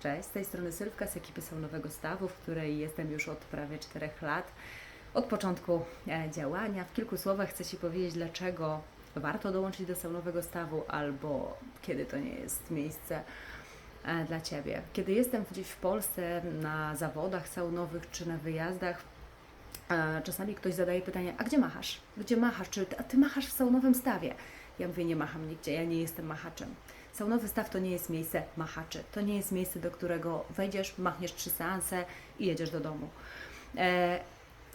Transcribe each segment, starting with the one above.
Cześć, z tej strony Sylwka z ekipy Saunowego Stawu, w której jestem już od prawie 4 lat. Od początku e, działania. W kilku słowach chcę Ci powiedzieć, dlaczego warto dołączyć do Saunowego Stawu albo kiedy to nie jest miejsce e, dla Ciebie. Kiedy jestem gdzieś w Polsce na zawodach saunowych czy na wyjazdach, e, czasami ktoś zadaje pytanie, a gdzie machasz? Gdzie machasz? Czy ty, a ty machasz w saunowym stawie? Ja mówię, nie macham nigdzie, ja nie jestem machaczem. Saunowy staw to nie jest miejsce machaczy. To nie jest miejsce, do którego wejdziesz, machniesz trzy seanse i jedziesz do domu. E,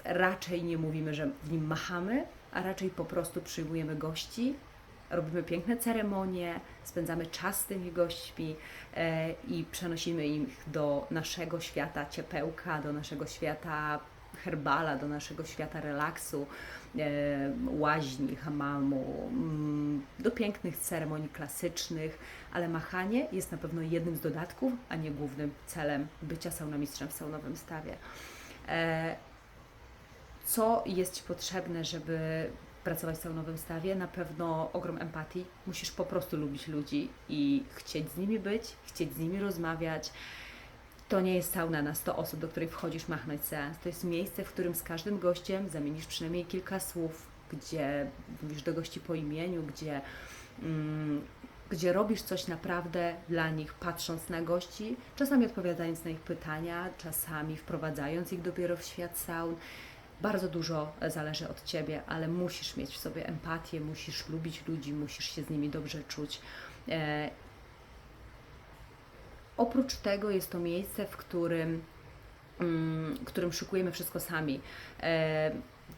raczej nie mówimy, że w nim machamy, a raczej po prostu przyjmujemy gości, robimy piękne ceremonie, spędzamy czas z tymi gośćmi e, i przenosimy ich do naszego świata ciepełka, do naszego świata herbala, do naszego świata relaksu, e, łaźni, hamamu, mm, do pięknych ceremonii klasycznych, ale machanie jest na pewno jednym z dodatków, a nie głównym celem bycia saunamistrzem w saunowym stawie. E, co jest Ci potrzebne, żeby pracować w saunowym stawie? Na pewno ogrom empatii. Musisz po prostu lubić ludzi i chcieć z nimi być, chcieć z nimi rozmawiać. To nie jest sauna na 100 osób, do której wchodzisz machnąć seans. To jest miejsce, w którym z każdym gościem zamienisz przynajmniej kilka słów, gdzie mówisz do gości po imieniu, gdzie, mm, gdzie robisz coś naprawdę dla nich, patrząc na gości, czasami odpowiadając na ich pytania, czasami wprowadzając ich dopiero w świat saun. Bardzo dużo zależy od Ciebie, ale musisz mieć w sobie empatię, musisz lubić ludzi, musisz się z nimi dobrze czuć. E, Oprócz tego jest to miejsce, w którym, mm, w którym szykujemy wszystko sami. E,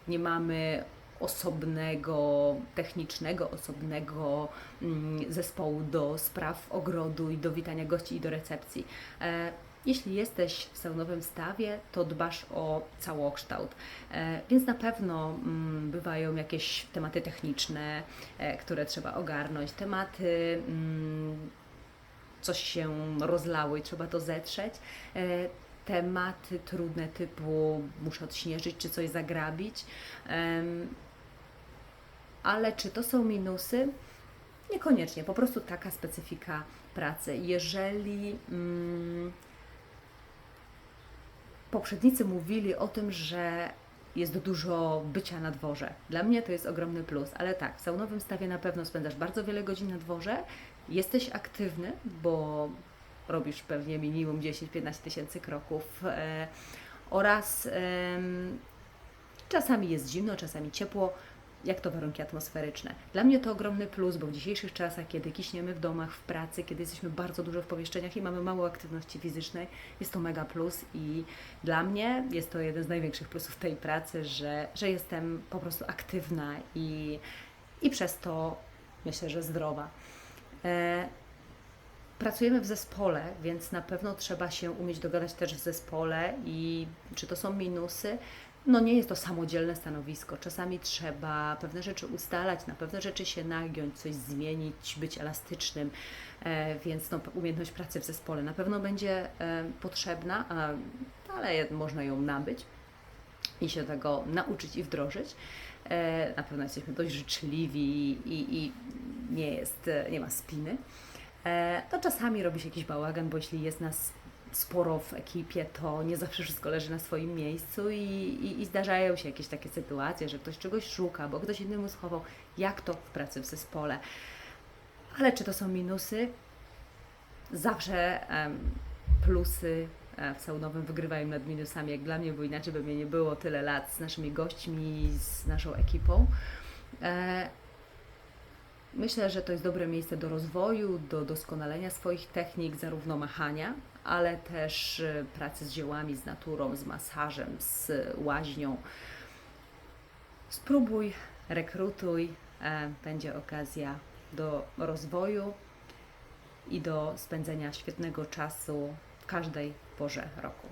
nie mamy osobnego, technicznego, osobnego mm, zespołu do spraw ogrodu i do witania gości i do recepcji. E, jeśli jesteś w saunowym stawie, to dbasz o całokształt, e, więc na pewno mm, bywają jakieś tematy techniczne, które trzeba ogarnąć, tematy coś się rozlało i trzeba to zetrzeć. E, Tematy trudne typu muszę odśnieżyć czy coś zagrabić. Ale czy to są minusy? Niekoniecznie, po prostu taka specyfika pracy. Jeżeli mm, poprzednicy mówili o tym, że jest dużo bycia na dworze. Dla mnie to jest ogromny plus, ale tak, w saunowym stawie na pewno spędzasz bardzo wiele godzin na dworze, jesteś aktywny, bo robisz pewnie minimum 10-15 tysięcy kroków e, oraz em, czasami jest zimno, czasami ciepło, jak to warunki atmosferyczne. Dla mnie to ogromny plus, bo w dzisiejszych czasach, kiedy kiśniemy w domach, w pracy, kiedy jesteśmy bardzo dużo w pomieszczeniach i mamy mało aktywności fizycznej, jest to mega plus i dla mnie jest to jeden z największych plusów tej pracy, że, że jestem po prostu aktywna i, i przez to myślę, że zdrowa. E, Pracujemy w zespole, więc na pewno trzeba się umieć dogadać też w zespole i czy to są minusy? No nie jest to samodzielne stanowisko. Czasami trzeba pewne rzeczy ustalać, na pewne rzeczy się nagiąć, coś zmienić, być elastycznym, e, więc no, umiejętność pracy w zespole na pewno będzie e, potrzebna, ale można ją nabyć i się tego nauczyć i wdrożyć. E, Na pewno jesteśmy dość życzliwi i, i nie, jest, nie ma spiny. To czasami robi się jakiś bałagan, bo jeśli jest nas sporo w ekipie, to nie zawsze wszystko leży na swoim miejscu i, i, i zdarzają się jakieś takie sytuacje, że ktoś czegoś szuka, bo ktoś innemu schował, jak to w pracy w zespole. Ale czy to są minusy? Zawsze plusy e, w saunowym wygrywają nad minusami, jak dla mnie, bo inaczej by mnie nie było tyle lat z naszymi gośćmi, z naszą ekipą. E, Myślę, że to jest dobre miejsce do rozwoju, do doskonalenia swoich technik, zarówno machania, ale też e, pracy z ziołami, z naturą, z masażem, z łaźnią. Spróbuj, rekrutuj, e, będzie okazja do rozwoju i do spędzenia świetnego czasu w każdej porze roku.